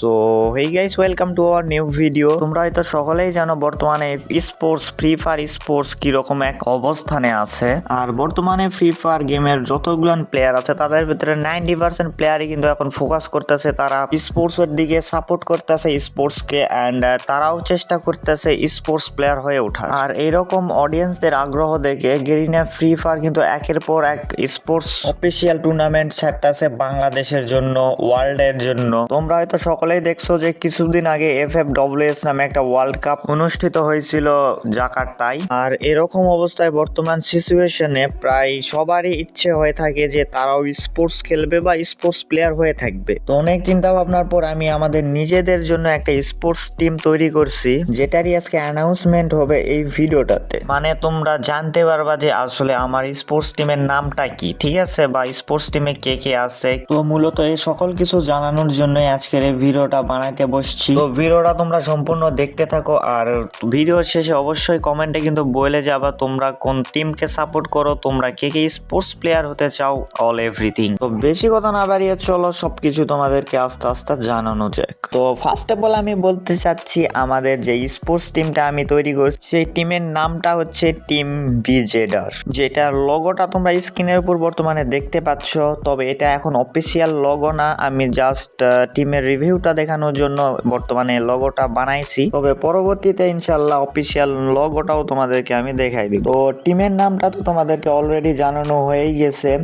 So hey guys welcome to our new video তোমরা হয়তো সকলেই জানো বর্তমানে স্পোর্টস ফ্রি ফায়ার স্পোর্টস কীরকম এক অবস্থানে আছে। আর বর্তমানে ফ্রি ফায়ার গেমের যতগুলো প্লেয়ার আছে, তাদের ভিতরে নাইনটি পার্সেন্ট প্লেয়ারই কিন্তু এখন ফোকাস করতেছে। তারা স্পোর্টসের দিকে সাপোর্ট করতেছে স্পোর্টসকে অ্যান্ড তারাও চেষ্টা করতেছে স্পোর্টস প্লেয়ার হয়ে ওঠা আর এইরকম অডিয়েন্সদের আগ্রহ দেখে গেরিনা ফ্রি ফায়ার কিন্তু একের পর এক স্পোর্টস অফিসিয়াল টুর্নামেন্ট ছাড়তেছে বাংলাদেশের জন্য ওয়ার্ল্ডের জন্য। তোমরা হয়তো সকলেই দেখছ যে কিছুদিন আগে এফ এফ ডব্লিউএস নামে একটা ওয়ার্ল্ড কাপ অনুষ্ঠিত হয়েছিল জাকার্তায়। আর এরকম অবস্থায় বর্তমান সিচুয়েশনে প্রায় সবারই ইচ্ছে হয়ে থাকে যে তারাও স্পোর্টস খেলবে বা স্পোর্টস প্লেয়ার হয়ে থাকবে। তো অনেক চিন্তা ভাবনার পর আমি আমাদের নিজেদের জন্য একটা স্পোর্টস টিম তৈরি করছি, যেটারই আজকে অ্যানাউন্সমেন্ট হবে এই ভিডিওটাতে। মানে তোমরা জানতে পারবা যে আসলে আমার স্পোর্টস টিমের নামটা কি, ঠিক আছে? বা স্পোর্টস টিমে কে কে আছে? তো মূলত এই সকল কিছু জানানোর জন্যই আজকের এই ভিডিওটা বানাইতে বসছি। তো ভিডিওটা তোমরা সম্পূর্ণ দেখতে থাকো আর ভিডিওর শেষে অবশ্যই কমেন্টে কিন্তু বলে যাবা তোমরা কোন টিমকে সাপোর্ট করো, তোমরা কে কে স্পোর্টস প্লেয়ার হতে চাও অল এভরিথিং তো বেশি কথা না বাড়িয়ে চলো, সবকিছু তোমাদেরকে আস্তে আস্তে জানানো যাক। তো ফার্স্ট অফ অল আমি বলতে চাচ্ছি, আমাদের যে স্পোর্টস টিমটা আমি তৈরি করছি, সেই টিমের নামটা হচ্ছে টিম বিজেডার যেটার লগোটা তোমরা স্ক্রিনের উপর বর্তমানে দেখতে পাচ্ছ, তবে এটা এখন অফিসিয়াল লগো না, আমি জাস্ট টিমের রিভিউটা দেখানোর জন্য বর্তমানে লগোটা বানাইছি। তবে পরবর্তীতে ইনশাল্লাহ অফিসিয়াল লগোটাও তোমাদেরকে আমি দেখাই দিব। তো টিমের নামটা তো তোমাদেরকে অলরেডি জানানো হয়েই গেছে।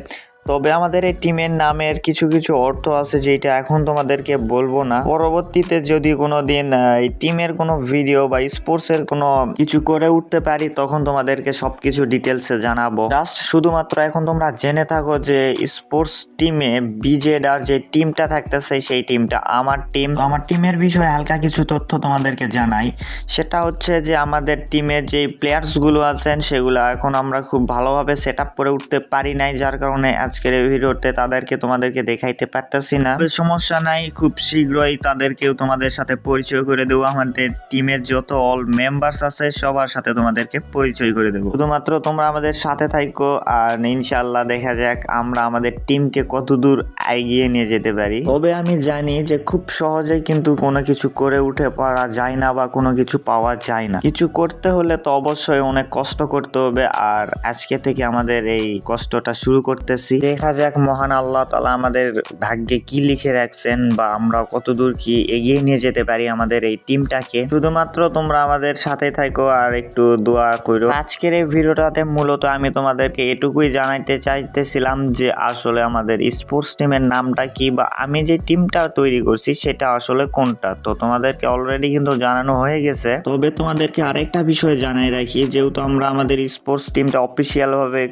তবে আমাদের এই টিমের নামের কিছু কিছু অর্থ আছে যেটা এখন তোমাদেরকে বলব না। পরবর্তীতে যদি কোনো দিন এই টিমের কোনো ভিডিও বা স্পোর্টসের কোনো কিছু করে উঠতে পারি, তখন তোমাদেরকে সব কিছু ডিটেলসে জানাব। জাস্ট শুধুমাত্র এখন তোমরা জেনে থাকো যে স্পোর্টস টিমে বিজেড আর যে টিমটা থাকতেছে, সেই টিমটা আমার টিম আমার টিমের বিষয়ে হালকা কিছু তথ্য তোমাদেরকে জানাই। সেটা হচ্ছে যে আমাদের টিমের যে প্লেয়ার্সগুলো আছেন, সেগুলো এখন আমরা খুব ভালোভাবে সেট আপ করে উঠতে পারি নাই, যার কারণে আজকের এই ভিডিওতে তাদেরকে তোমাদেরকে দেখাইতে পারতেছি না। সমস্যা নাই খুব শীঘ্রই তাদেরকেও তোমাদের সাথে পরিচয় করে দেবো। আমাদের টিমের যত অল মেম্বার্স আছে সবার সাথে তোমাদেরকে পরিচয় করে দেবো। শুধুমাত্র তোমরা আমাদের সাথে থাকো আর ইনশাল্লাহ দেখা যাক আমরা আমাদের টিমকে কত দূর এগিয়ে নিয়ে যেতে পারি। তবে আমি জানি যে খুব সহজেই কিন্তু কোনো কিছু করে উঠে পারা যায় না বা কোনো কিছু পাওয়া যায় না। কিছু করতে হলে তো অবশ্যই অনেক কষ্ট করতে হবে। আর আজকে থেকে আমাদের এই কষ্টটা শুরু করতেছি। দেখা যাক, মহান আল্লাহ তালা আমাদের ভাগ্যে কি লিখে রাখছেন বা আমরা কতদূর কি এগিয়ে নিয়ে যেতে পারি আমাদের এই টিমটাকে। শুধুমাত্র তোমরা আমাদের সাথে থাকো আর একটু দোয়া করো। আজকের এই ভিডিওটাতে মূলত আমি তোমাদেরকে এটুকুই জানাইতে চাইতেছিলাম যে আসলে আমাদের স্পোর্টস টিমের নামটা কি বা আমি যে টিমটা তৈরি করছি সেটা আসলে কোনটা? তো তোমাদেরকে অলরেডি কিন্তু জানানো হয়ে গেছে। তবে তোমাদেরকে আরেকটা বিষয় জানাই রাখি, যেহেতু আমরা আমাদের স্পোর্টস টিমটা অফিসিয়াল ভাবে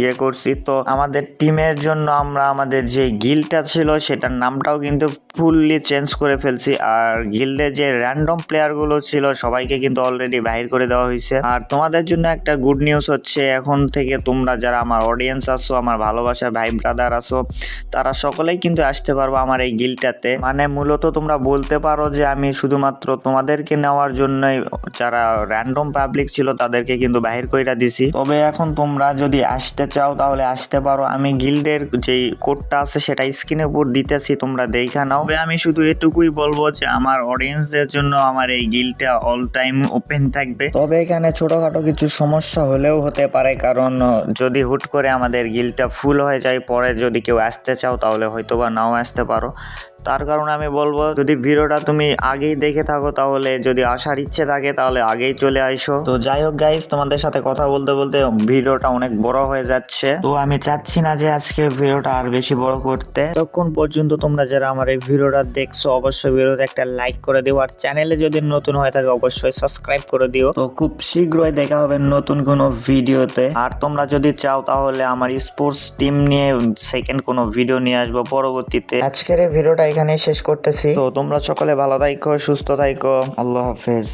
ইয়ে করছি, তো আমাদের টিমের জন্য আমরা আমাদের যে গিলটা ছিল, সেটার নামটাও কিন্তু ফুললি চেঞ্জ করে ফেলছি। আর গিল্ডে যে র্যান্ডম প্লেয়ারগুলো ছিল, সবাইকে কিন্তু অলরেডি বাহির করে দেওয়া হয়েছে। আর তোমাদের জন্য একটা গুড নিউজ হচ্ছে, এখন থেকে তোমরা যারা আমার অডিয়েন্স আছো, আমার ভালোবাসার ভাই ব্রাদার আছো, তারা সকলেই কিন্তু আসতে পারব আমার এই গিলটাতে মানে মূলত তোমরা বলতে পারো যে, আমি শুধুমাত্র তোমাদেরকে নেওয়ার জন্যই যারা র্যান্ডম পাবলিক ছিল, তাদেরকে কিন্তু বাহির কইরা দিছি। তবে এখন তোমরা যদি আসতে চাও, তাহলে আসতে পারো। আমি গিল্ডের যেই কোডটা আছে সেটা স্ক্রিনের উপর দিতেছি, তোমরা দেখা নাও। আমি শুধু এটুকুই বলব যে আমার অডিয়েন্সদের জন্য আমার এই গিলটা অল টাইম ওপেন থাকবে। তবে এখানে ছোটখাটো কিছু সমস্যা হলেও হতে পারে, কারণ যদি হুট করে আমাদের গিলটা ফুল হয়ে যায়, পরে যদি কেউ আসতে চাও, তাহলে হয়তো বা নাও আসতে পারো। তার কারণে আমি বলব, যদি ভিডিওটা তুমি আগেই দেখে থাকো, তাহলে যদি আসার ইচ্ছে থাকে, তাহলে আগেই চলে আইসো। তো যাই হোক গাইস তোমাদের সাথে কথা বলতে বলতে ভিডিওটা অনেক বড় হয়ে যাচ্ছে। তো আমি চাচ্ছি না যে আজকে ভিডিওটা আর বেশি বড় করতে। ততক্ষণ পর্যন্ত তোমরা যারা আমার এই ভিডিওটা দেখছ, অবশ্যই ভিডিওতে একটা লাইক করে দিও। আর চ্যানেলে যদি নতুন হয়ে থাকে, অবশ্যই সাবস্ক্রাইব করে দিও। তো খুব শীঘ্রই দেখা হবে নতুন কোনো ভিডিওতে। আর তোমরা যদি চাও, তাহলে আমার স্পোর্টস টিম নিয়ে সেকেন্ড কোনো ভিডিও নিয়ে আসব পরবর্তীতে। আজকের এই ভিডিওটা এখানে শেষ করতেছি। তো তোমরা সকলে ভালো থাইকো সুস্থ থাইকো। আল্লাহ হাফেজ।